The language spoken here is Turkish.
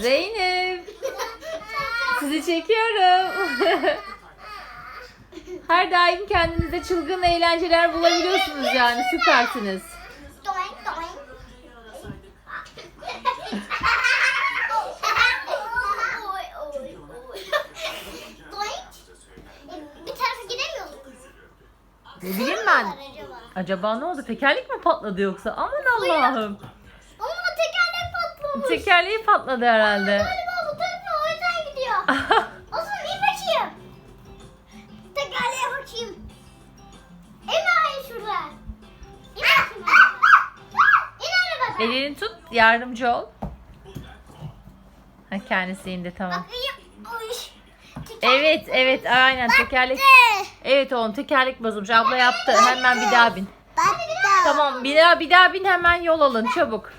Zeynep. Sizi çekiyorum. Her daim kendinize çılgın eğlenceler bulabiliyorsunuz yani süpersiniz. Ne bileyim ben. Acaba. Acaba ne oldu? Tekerlek mi patladı yoksa? Aman Allah'ım. Tekerleği patladı herhalde. Galiba bu tarafa o yüzden gidiyor. O zaman in bakayım. Tekerleğe bakayım. Bakayım şurada. İn bakayım. İn arabadan. Elini tut, yardımcı ol. Ha, kendisi indi tamam. Bakayım. Oy. Evet, evet, aynen tekerlek. Evet oğlum tekerlek bozulmuş. Abla yaptı. Hemen bir daha bin. Battı. Tamam bir daha bir daha bin hemen yol alın çabuk.